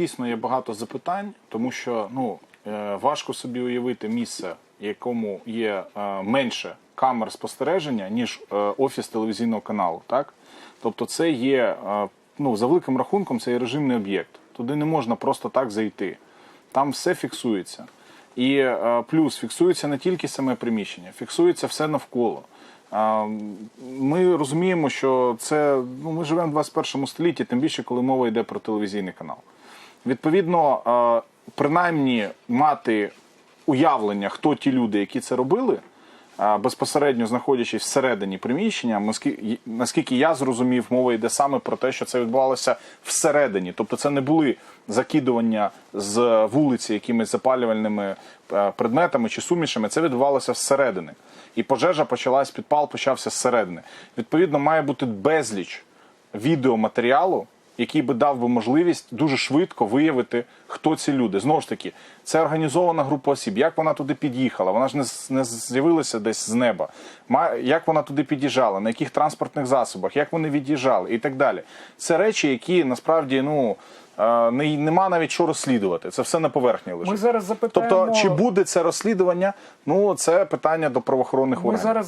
Дійсно є багато запитань, тому що ну е, важко собі уявити місце, якому є е, менше камер спостереження ніж е, офіс телевізійного каналу. Так, тобто, це є ну за великим рахунком, це є режимний об'єкт. Туди не можна просто так зайти. Там все фіксується. І плюс фіксується не тільки саме приміщення, фіксується все навколо. Ми розуміємо, що це ну ми живемо в 21 столітті, тим більше коли мова йде про телевізійний канал. Відповідно, е, принаймні мати уявлення, хто ті люди, які це робили, е, безпосередньо знаходячись всередині приміщення, наскільки- я зрозумів, мова йде саме про те, що це відбувалося всередині. Тобто це не були закидування з вулиці якимись запалювальними е, предметами чи сумішами, це відбувалося всередини. І пожежа почалась, підпал почався зсередини. Відповідно, має бути безліч відеоматеріалу, який би дав би можливість дуже швидко виявити, хто ці люди. Знову ж таки, це організована група осіб. Як вона туди під'їхала? Вона ж не, не з'явилася десь з неба. Ма- Як вона туди під'їжджала, на яких транспортних засобах, як вони від'їжджали і так далі. Це речі, які насправді ну. е, Не, нема навіть що розслідувати. Це все на поверхні лежить. Ми зараз запитаємо. Тобто, чи буде це розслідування? Ну це питання до правоохоронних Ми органів. зараз